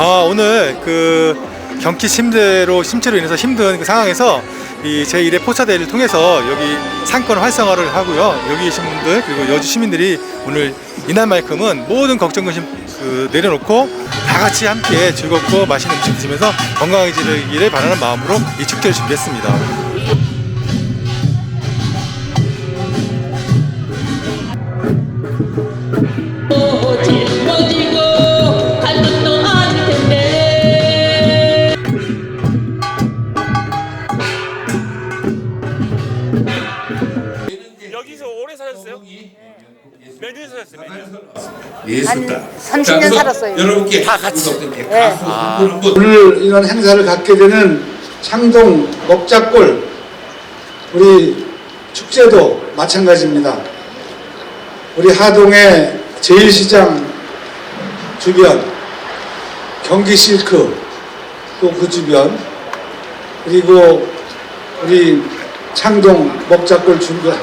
아 오늘 그 경기 침대로 침체로 인해서 힘든 그 상황에서 이 제1회 포차대회를 통해서 여기 상권 활성화를 하고요. 여기 계신 분들 그리고 여주 시민들이 오늘 이날만큼은 모든 걱정 근심 그 내려놓고 다 같이 함께 즐겁고 맛있는 음식 드시면서 건강해지기를 바라는 마음으로 이 축제를 준비했습니다. 여기서 오래 사셨어요? 몇 년 사셨어요? 몇 년? 예술가. 30년 자, 그래서 살았어요. 여러분께 다 같이? 네. 가수 한번 오늘 이런 행사를 갖게 되는 창동 먹자골 우리 축제도 마찬가지입니다. 우리 하동의 제일시장 주변, 경기 실크 또 그 주변 그리고 우리 창동 먹자골 주변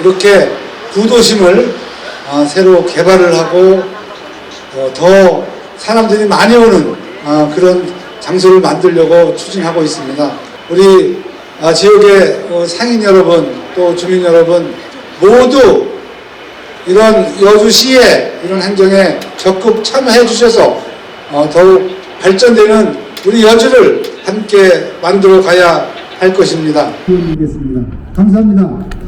이렇게 구도심을 어, 새로 개발을 하고 어, 더 사람들이 많이 오는 어, 그런 장소를 만들려고 추진하고 있습니다. 우리 아, 지역의 어, 상인 여러분 또 주민 여러분 모두 이런 여주시의 이런 행정에 적극 참여해 주셔서 어, 더욱 발전되는 우리 여주를 함께 만들어 가야 할 것입니다. 드리겠습니다. 감사합니다.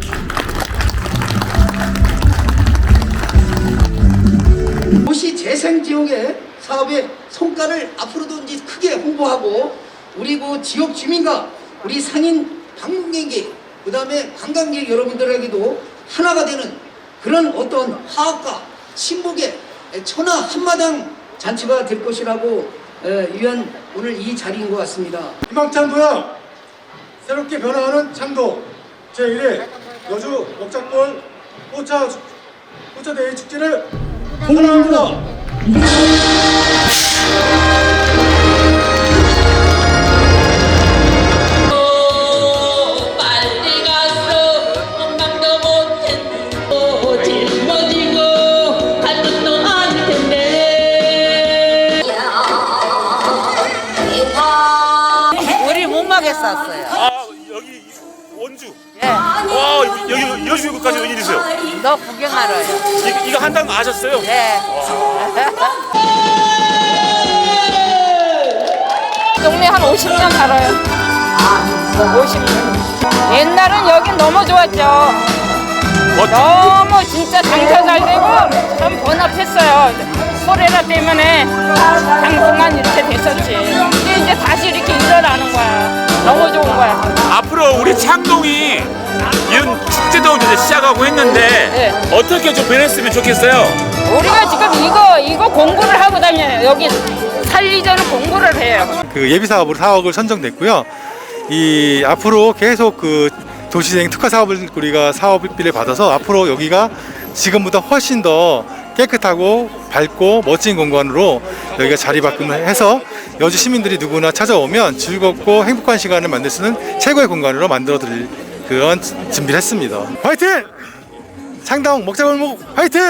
도시 재생 지역의 사업에 성과를 앞으로도 이제 크게 홍보하고 우리 그 지역 주민과 우리 상인 방문객 그다음에 관광객 여러분들에게도 하나가 되는 그런 어떤 화합과 친목의 천하 한마당 잔치가 될 것이라고 에, 위한 오늘 이 자리인 것 같습니다. 희망창도야 새롭게 변화하는 창도 제1회 여주 먹자골 포차 포차대회 축제를 사랑합니다. 빨리 가서 엄마도 못했고 짊어지고 갈 것도 아닐 텐데 우리 목막에 쌌어요. 예. 와 여기 여주까지 웬일이세요? 너 구경하러요. 이거, 이거 한다는 거 아셨어요? 네. 동네 한 50년 살아요. 50년. 옛날은 여긴 너무 좋았죠. 너무 진짜 장사 잘 되고 참 번합했어요. 소래라 때문에 당분간 이렇게 됐었지. 근데 이제 다시 이렇게 일어나는 거야. 너무 좋은 거야. 앞으로 우리 창동이 이런 축제도 이제 시작하고 했는데 네. 어떻게 좀 변했으면 좋겠어요? 우리가 지금 이거 이거 공부를 하고 다녀요. 여기 살리자는 공부를 해요. 그 예비 사업으로 4억을 선정됐고요. 이 앞으로 계속 그 도시재생 특화 사업을 우리가 사업비를 받아서 앞으로 여기가 지금보다 훨씬 더 깨끗하고 밝고 멋진 공간으로 여기가 자리바꿈을 해서 여주 시민들이 누구나 찾아오면 즐겁고 행복한 시간을 만들 수 있는 최고의 공간으로 만들어 드릴 그런 준비를 했습니다. 화이팅! 창당 먹자골목 화이팅!